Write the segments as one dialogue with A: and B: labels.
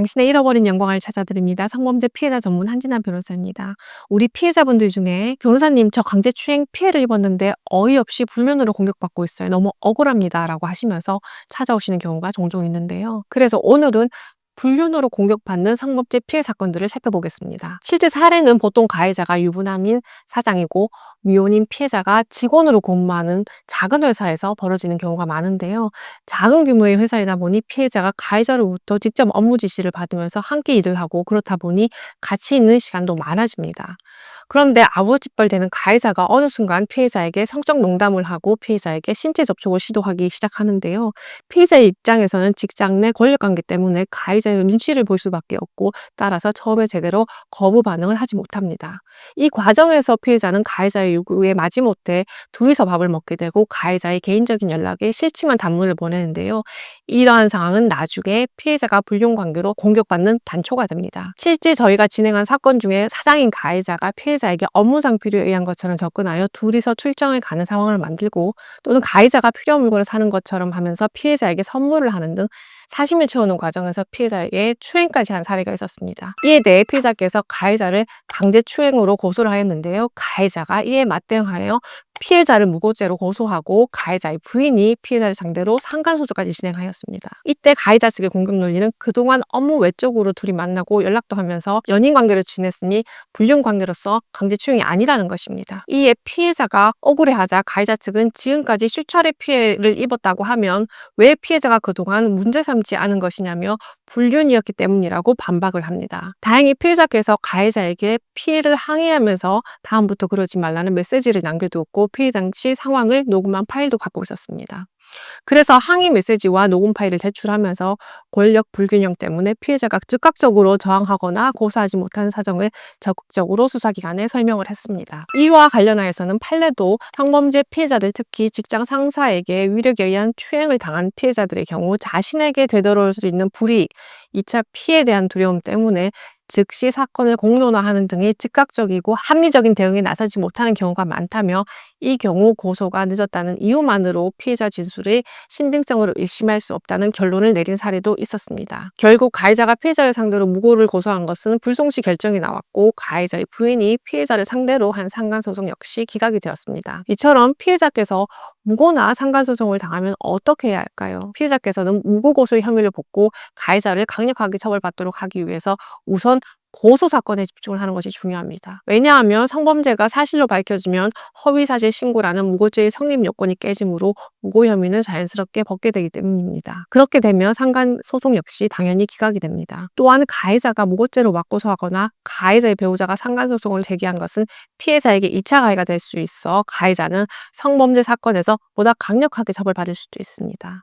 A: 당신의 잃어버린 영광을 찾아드립니다. 성범죄 피해자 전문 한진아 변호사입니다. 우리 피해자분들 중에 변호사님 저 강제추행 피해를 입었는데 어이없이 불면으로 공격받고 있어요. 너무 억울합니다. 라고 하시면서 찾아오시는 경우가 종종 있는데요. 그래서 오늘은 불륜으로 공격받는 성범죄 피해 사건들을 살펴보겠습니다. 실제 사례는 보통 가해자가 유부남인 사장이고 미혼인 피해자가 직원으로 근무하는 작은 회사에서 벌어지는 경우가 많은데요. 작은 규모의 회사이다 보니 피해자가 가해자로부터 직접 업무 지시를 받으면서 함께 일을 하고 그렇다 보니 같이 있는 시간도 많아집니다. 그런데 아버지뻘 되는 가해자가 어느 순간 피해자에게 성적 농담을 하고 피해자에게 신체 접촉을 시도하기 시작하는데요. 피해자의 입장에서는 직장 내 권력관계 때문에 가해자의 눈치를 볼 수밖에 없고 따라서 처음에 제대로 거부 반응을 하지 못합니다. 이 과정에서 피해자는 가해자의 요구에 마지못해 둘이서 밥을 먹게 되고 가해자의 개인적인 연락에 싫지만 단문을 보내는데요. 이러한 상황은 나중에 피해자가 불륜 관계로 공격받는 단초가 됩니다. 실제 저희가 진행한 사건 중에 사장인 가해자가 피해자에게 업무상 필요에 의한 것처럼 접근하여 둘이서 출정을 가는 상황을 만들고 또는 가해자가 필요한 물건을 사는 것처럼 하면서 피해자에게 선물을 하는 등 사심을 채우는 과정에서 피해자에게 추행까지 한 사례가 있었습니다. 이에 대해 피해자께서 가해자를 강제 추행으로 고소를 하였는데요. 가해자가 이에 맞대응하여 피해자를 무고죄로 고소하고 가해자의 부인이 피해자를 상대로 상간소송까지 진행하였습니다. 이때 가해자 측의 공격 논리는 그동안 업무 외적으로 둘이 만나고 연락도 하면서 연인 관계를 지냈으니 불륜 관계로서 강제추행이 아니라는 것입니다. 이에 피해자가 억울해하자 가해자 측은 지금까지 수차례 피해를 입었다고 하면 왜 피해자가 그동안 문제 삼지 않은 것이냐며 불륜이었기 때문이라고 반박을 합니다. 다행히 피해자께서 가해자에게 피해를 항의하면서 다음부터 그러지 말라는 메시지를 남겨두었고 피해 당시 상황을 녹음한 파일도 갖고 있었습니다. 그래서 항의 메시지와 녹음 파일을 제출하면서 권력 불균형 때문에 피해자가 즉각적으로 저항하거나 고소하지 못한 사정을 적극적으로 수사기관에 설명을 했습니다. 이와 관련하여서는 판례도 성범죄 피해자들 특히 직장 상사에게 위력에 의한 추행을 당한 피해자들의 경우 자신에게 되돌아올 수 있는 불이익, 2차 피해에 대한 두려움 때문에 즉시 사건을 공론화하는 등의 즉각적이고 합리적인 대응에 나서지 못하는 경우가 많다며 이 경우 고소가 늦었다는 이유만으로 피해자 진술의 신빙성을 의심할 수 없다는 결론을 내린 사례도 있었습니다. 결국 가해자가 피해자를 상대로 무고를 고소한 것은 불송치 결정이 나왔고 가해자의 부인이 피해자를 상대로 한 상간소송 역시 기각이 되었습니다. 이처럼 피해자께서 무고나 상간소송을 당하면 어떻게 해야 할까요? 피해자께서는 무고고소의 혐의를 벗고 가해자를 강력하게 처벌받도록 하기 위해서 우선 고소 사건에 집중을 하는 것이 중요합니다. 왜냐하면 성범죄가 사실로 밝혀지면 허위사실 신고라는 무고죄의 성립 요건이 깨지므로 무고 혐의는 자연스럽게 벗게 되기 때문입니다. 그렇게 되면 상간 소송 역시 당연히 기각이 됩니다. 또한 가해자가 무고죄로 맞고소하거나 가해자의 배우자가 상간 소송을 제기한 것은 피해자에게 2차 가해가 될 수 있어 가해자는 성범죄 사건에서 보다 강력하게 처벌받을 수도 있습니다.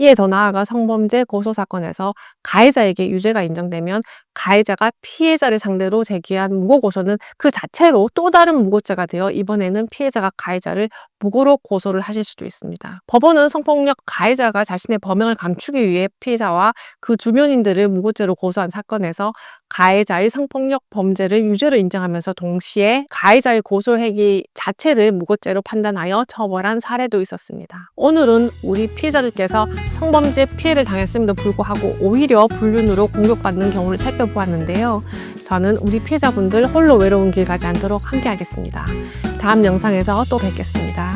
A: 이에 더 나아가 성범죄 고소 사건에서 가해자에게 유죄가 인정되면 가해자가 피해자를 상대로 제기한 무고 고소는 그 자체로 또 다른 무고죄가 되어 이번에는 피해자가 가해자를 무고로 고소를 하실 수도 있습니다. 법원은 성폭력 가해자가 자신의 범행을 감추기 위해 피해자와 그 주변인들을 무고죄로 고소한 사건에서 가해자의 성폭력 범죄를 유죄로 인정하면서 동시에 가해자의 고소 행위 자체를 무고죄로 판단하여 처벌한 사례도 있었습니다. 오늘은 우리 피해자들께서 성범죄 피해를 당했음에도 불구하고 오히려 불륜으로 공격받는 경우를 살펴보았는데요. 저는 우리 피해자분들 홀로 외로운 길 가지 않도록 함께 하겠습니다. 다음 영상에서 또 뵙겠습니다.